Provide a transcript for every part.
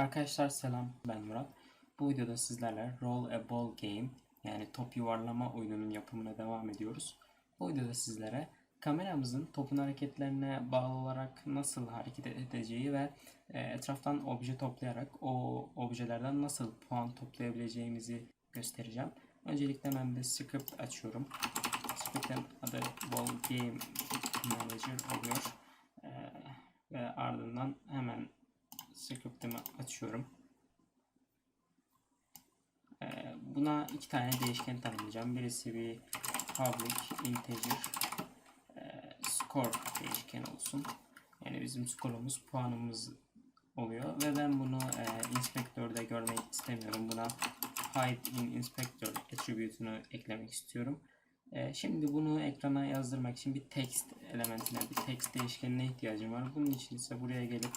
Arkadaşlar selam ben Murat. Bu videoda sizlerle Roll a Ball Game yani top yuvarlama oyununun yapımına devam ediyoruz. Bu videoda sizlere kameramızın topun hareketlerine bağlı olarak nasıl hareket edeceği ve e, etraftan obje toplayarak o objelerden nasıl puan toplayabileceğimizi göstereceğim. Öncelikle ben bir script açıyorum. Script'in adı Ball Game Manager oluyor. E, ve ardından hemen script'imi açıyorum. Ee, buna iki tane değişken tanımlayacağım. Birisi bir public integer e, score değişken olsun. Yani bizim skorumuz puanımız oluyor ve ben bunu e, inspektörde görmek istemiyorum. Buna hide in inspector attribute'unu eklemek istiyorum. Şimdi bunu ekrana yazdırmak için bir text elementine, bir text değişkenine ihtiyacım var. Bunun için ise buraya gelip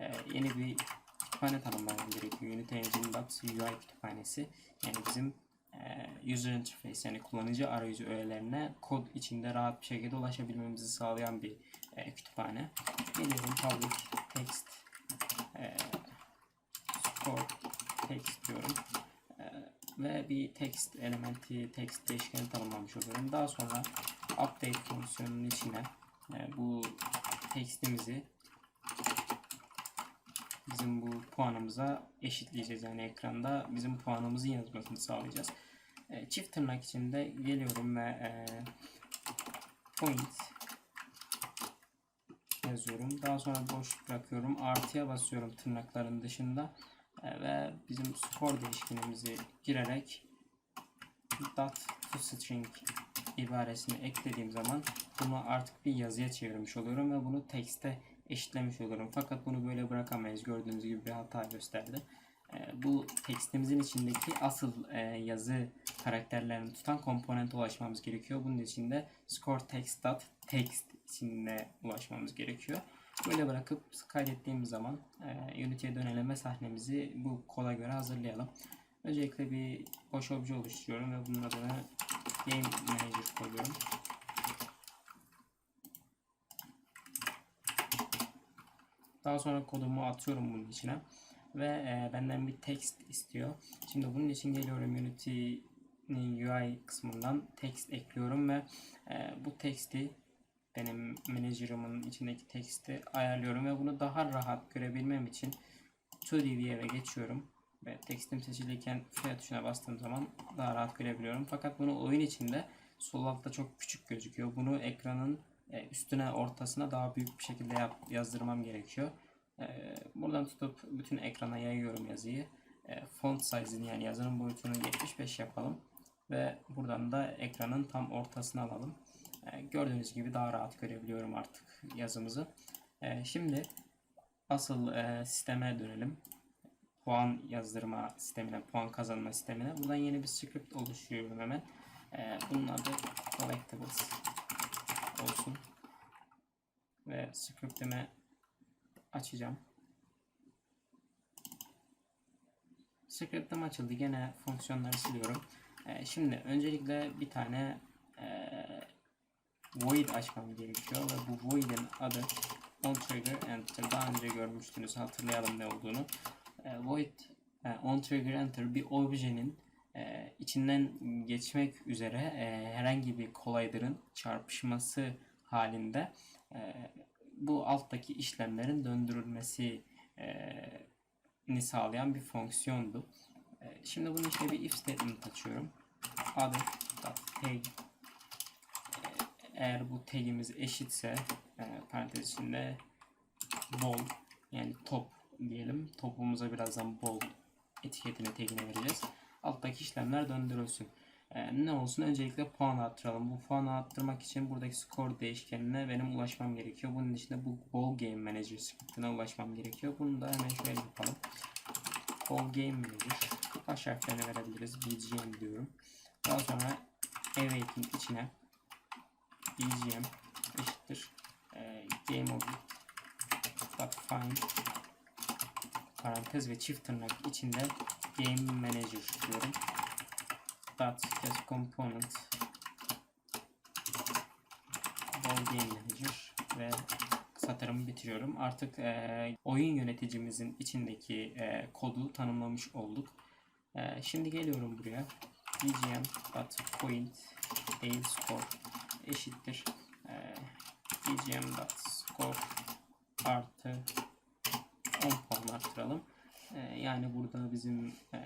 e, yeni bir kütüphane tanımlamam gerekiyor. Unity Engine.ui kütüphanesi. Yani bizim e, user interface yani kullanıcı arayüzü öğelerine kod içinde rahat bir şekilde ulaşabilmemizi sağlayan bir e, kütüphane. Geliyorum public text e, score text diyorum. E, ve bir text elementi text değişkeni tanımlamış oluyorum. Daha sonra update fonksiyonunun içine e, bu textimizi bizim bu puanımıza eşitleyeceğiz. Yani ekranda bizim puanımızın yazmasını sağlayacağız. E, çift tırnak içinde geliyorum ve e, point yazıyorum. Daha sonra boş bırakıyorum. Artıya basıyorum tırnakların dışında e, ve bizim skor değişkenimizi girerek dot to string ibaresini eklediğim zaman bunu artık bir yazıya çevirmiş oluyorum ve bunu tekste eşitlemiş olurum. Fakat bunu böyle bırakamayız. Gördüğünüz gibi bir hata gösterdi. E, bu tekstimizin içindeki asıl e, yazı karakterlerini tutan komponente ulaşmamız gerekiyor. Bunun için de score içinde ulaşmamız gerekiyor. Böyle bırakıp kaydettiğimiz zaman e, Unity'ye dönelim ve sahnemizi bu koda göre hazırlayalım. Öncelikle bir boş obje oluşturuyorum ve bunun adını Game Manager koyuyorum. Daha sonra kodumu atıyorum bunun içine. Ve e, benden bir text istiyor. Şimdi bunun için geliyorum Unity'nin UI kısmından text ekliyorum ve e, bu text'i benim menajerımın içindeki text'i ayarlıyorum ve bunu daha rahat görebilmem için 2D View'e geçiyorum ve textim seçilirken F tuşuna bastığım zaman daha rahat görebiliyorum. Fakat bunu oyun içinde sol altta çok küçük gözüküyor. Bunu ekranın üstüne ortasına daha büyük bir şekilde yap, yazdırmam gerekiyor. E, buradan tutup bütün ekrana yayıyorum yazıyı. E, font size'ını yani yazının boyutunu 75 yapalım. Ve buradan da ekranın tam ortasına alalım. Gördüğünüz gibi daha rahat görebiliyorum artık yazımızı. Şimdi asıl sisteme dönelim. Puan yazdırma sistemine, puan kazanma sistemine. Buradan yeni bir script oluşturuyorum hemen. Bunun adı collectibles olsun. Ve script'imi açacağım. Script'im açıldı. Gene fonksiyonları siliyorum. Ee, şimdi öncelikle bir tane e, void açmam gerekiyor ve bu void'in adı on trigger enter. Daha önce görmüştünüz. Hatırlayalım ne olduğunu. E, void e, on trigger enter bir objenin e, içinden geçmek üzere e, herhangi bir kolayların çarpışması halinde e, bu alttaki işlemlerin döndürülmesi ni sağlayan bir fonksiyondu. E, şimdi bunun içine bir if statement açıyorum. Adı tag e, eğer bu tagimiz eşitse e, parantez içinde bol yani top diyelim. Topumuza birazdan bol etiketini tagine vereceğiz alttaki işlemler döndürülsün. E, ne olsun? Öncelikle puan arttıralım. Bu puanı arttırmak için buradaki score değişkenine benim ulaşmam gerekiyor. Bunun için de bu Ball Game Manager scriptine ulaşmam gerekiyor. Bunu da hemen şöyle yapalım. Ball Game Manager. Baş harflerini verebiliriz. BGM diyorum. Daha sonra await'in içine BGM eşittir e, game object find parantez ve çift tırnak içinde game manager diyorum. Dot get component ball game manager ve satırımı bitiriyorum. Artık e, oyun yöneticimizin içindeki e, kodu tanımlamış olduk. E, şimdi geliyorum buraya. bgm.point score eşittir. E, bgm.score artı 10 puan arttıralım. E, yani burada bizim e,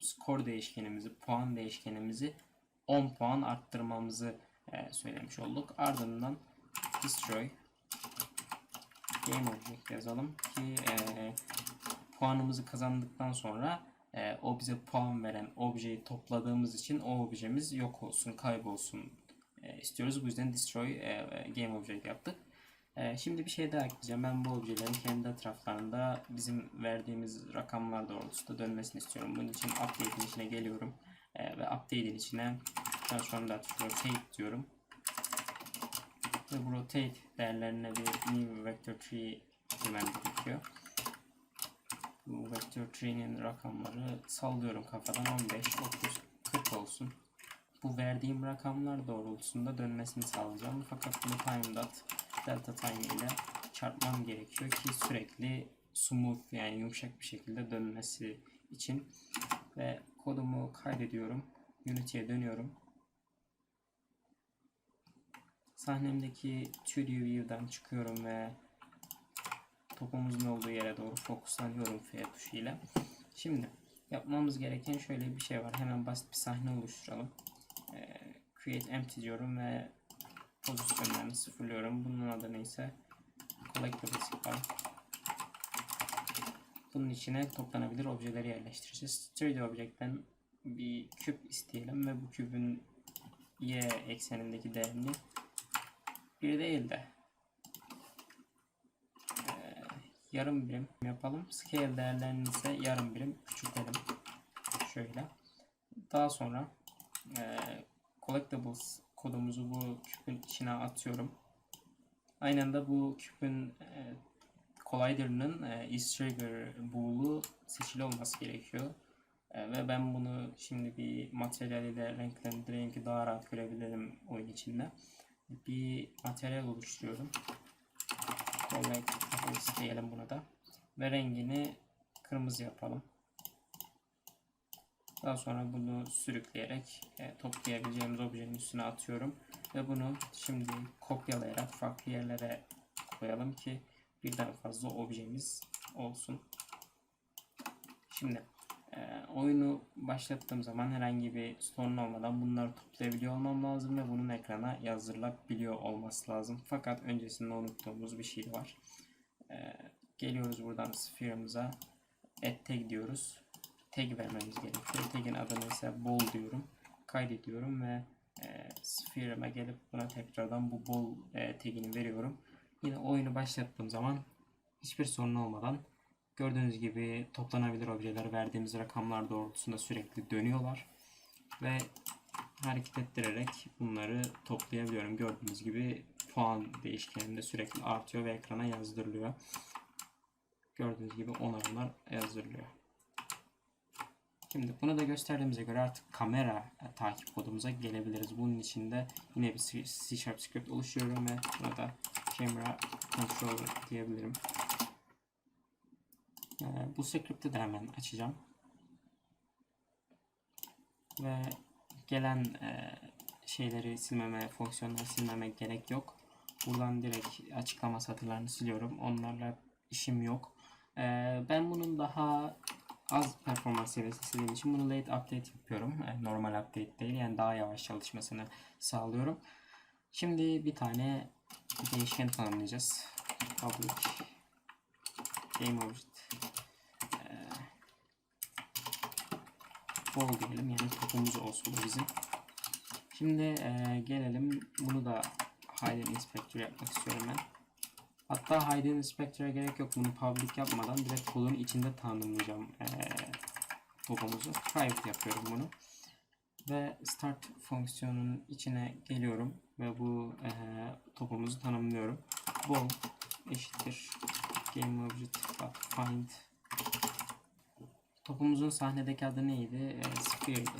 skor değişkenimizi, puan değişkenimizi 10 puan arttırmamızı e, söylemiş olduk. Ardından destroy game object yazalım ki e, puanımızı kazandıktan sonra e, o bize puan veren objeyi topladığımız için o objemiz yok olsun, kaybolsun e, istiyoruz. Bu yüzden destroy e, game object yaptık. E, şimdi bir şey daha ekleyeceğim. Ben bu objelerin kendi etraflarında bizim verdiğimiz rakamlar doğrultusunda dönmesini istiyorum. Bunun için update'in içine geliyorum. E, ve update'in içine da rotate diyorum. Ve bu rotate değerlerine bir new vector tree girmem gerekiyor. Bu vector tree'nin rakamları sallıyorum kafadan 15, 30, 40 olsun. Bu verdiğim rakamlar doğrultusunda dönmesini sağlayacağım. Fakat bunu time dot delta time ile çarpmam gerekiyor ki sürekli smooth yani yumuşak bir şekilde dönmesi için ve kodumu kaydediyorum. Unity'ye dönüyorum. Sahnemdeki 2D View'dan çıkıyorum ve topumuzun olduğu yere doğru fokuslanıyorum F tuşu ile. Şimdi yapmamız gereken şöyle bir şey var. Hemen basit bir sahne oluşturalım. Ee, create empty diyorum ve pozisyonlarını sıfırlıyorum. Bunun adı neyse collectibles yapalım. Bunun içine toplanabilir objeleri yerleştireceğiz. 3D Object'ten bir küp isteyelim ve bu kübün y eksenindeki değerini bir değil de e, yarım birim yapalım. Scale değerlerini ise yarım birim küçültelim. Şöyle. Daha sonra e, collectibles kodumuzu bu küpün içine atıyorum. Aynı anda bu küpün e, collider'ının e, trigger bool'u seçili olması gerekiyor. E, ve ben bunu şimdi bir materyal ile renklendireyim ki daha rahat görebilirim oyun içinde. Bir materyal oluşturuyorum. Collectibles diyelim buna da. Ve rengini kırmızı yapalım. Daha sonra bunu sürükleyerek e, toplayabileceğimiz objenin üstüne atıyorum. Ve bunu şimdi kopyalayarak farklı yerlere koyalım ki birden fazla objemiz olsun. Şimdi e, oyunu başlattığım zaman herhangi bir sorun olmadan bunları toplayabiliyor olmam lazım ve bunun ekrana yazdırılabiliyor olması lazım. Fakat öncesinde unuttuğumuz bir şey var. E, geliyoruz buradan sphere'ımıza add tag diyoruz. Tag vermemiz gerekiyor. Tag'in adını ise bol diyorum. Kaydediyorum ve e, sphere'ıma gelip buna tekrardan bu bol e, tagini veriyorum. Yine oyunu başlattığım zaman hiçbir sorun olmadan gördüğünüz gibi toplanabilir objeler verdiğimiz rakamlar doğrultusunda sürekli dönüyorlar ve hareket ettirerek bunları toplayabiliyorum. Gördüğünüz gibi puan değişkeninde sürekli artıyor ve ekrana yazdırılıyor. Gördüğünüz gibi onarımlar yazdırılıyor. Şimdi bunu da gösterdiğimize göre artık kamera takip kodumuza gelebiliriz. Bunun için de yine bir C Sharp script oluşturuyorum ve buna da camera controller diyebilirim. Ee, bu script'i de hemen açacağım. Ve gelen e, şeyleri silmeme, fonksiyonları silmeme gerek yok. Buradan direkt açıklama satırlarını siliyorum. Onlarla işim yok. Ee, ben bunun daha az performans seviyesi istediğim için bunu late update yapıyorum. Yani normal update değil yani daha yavaş çalışmasını sağlıyorum. Şimdi bir tane değişken tanımlayacağız. Public game object bol diyelim yani topumuz olsun bizim. Şimdi e, gelelim bunu da hidden inspector yapmak istiyorum ben. Hatta hidden inspector'a gerek yok. Bunu public yapmadan direkt kodun içinde tanımlayacağım ee, topumuzu. Private yapıyorum bunu. Ve start fonksiyonunun içine geliyorum ve bu e, topumuzu tanımlıyorum. Bol eşittir game object find topumuzun sahnedeki adı neydi? E, sphere'di.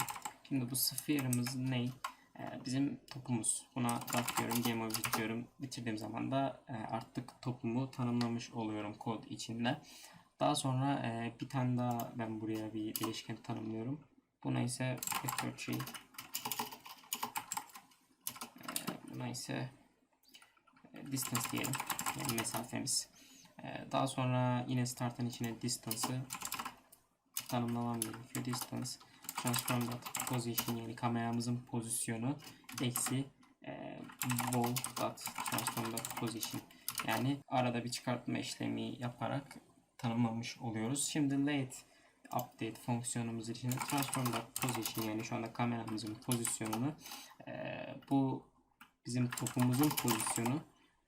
Şimdi bu sphere'ımız ne? E, bizim topumuz. Buna dot diyorum, game object diyorum. Bitirdiğim zaman da e, artık topumu tanımlamış oluyorum kod içinde. Daha sonra e, bir tane daha ben buraya bir değişken tanımlıyorum. Buna ise vector tree e, buna ise distance diyelim. Yani mesafemiz. Daha sonra yine start'ın içine distance'ı tanımlamam gerekiyor. Distance transform dot position yani kameramızın pozisyonu eksi e, wall dot transform dot position yani arada bir çıkartma işlemi yaparak tanımlamış oluyoruz. Şimdi late update fonksiyonumuz için transform dot position yani şu anda kameramızın pozisyonunu e, bu bizim topumuzun pozisyonu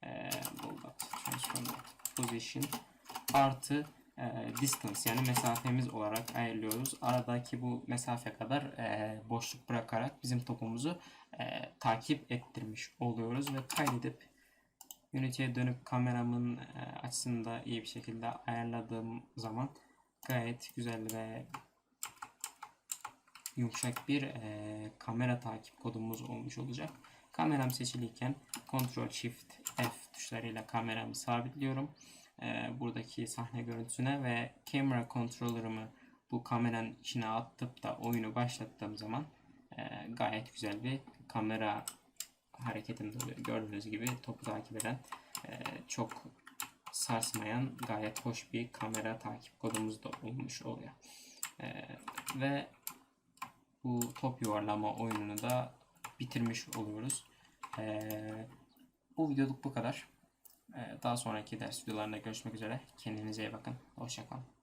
e, wall dot transform dot position artı e, distance yani mesafemiz olarak ayarlıyoruz. Aradaki bu mesafe kadar e, boşluk bırakarak bizim topumuzu e, takip ettirmiş oluyoruz ve kaydedip Unity'ye dönüp kameramın açısını da iyi bir şekilde ayarladığım zaman gayet güzel ve yumuşak bir kamera takip kodumuz olmuş olacak. Kameram seçiliyken Ctrl Shift F tuşlarıyla kameramı sabitliyorum e, buradaki sahne görüntüsüne ve camera controller'ımı bu kameranın içine atıp da oyunu başlattığım zaman e, gayet güzel bir kamera hareketimde oluyor. Gördüğünüz gibi topu takip eden e, çok sarsmayan gayet hoş bir kamera takip kodumuz da olmuş oluyor. E, ve bu top yuvarlama oyununu da bitirmiş oluyoruz. E, bu videoluk bu kadar. Ee, Daha sonraki ders videolarında görüşmek üzere. Kendinize iyi bakın. Hoşçakalın.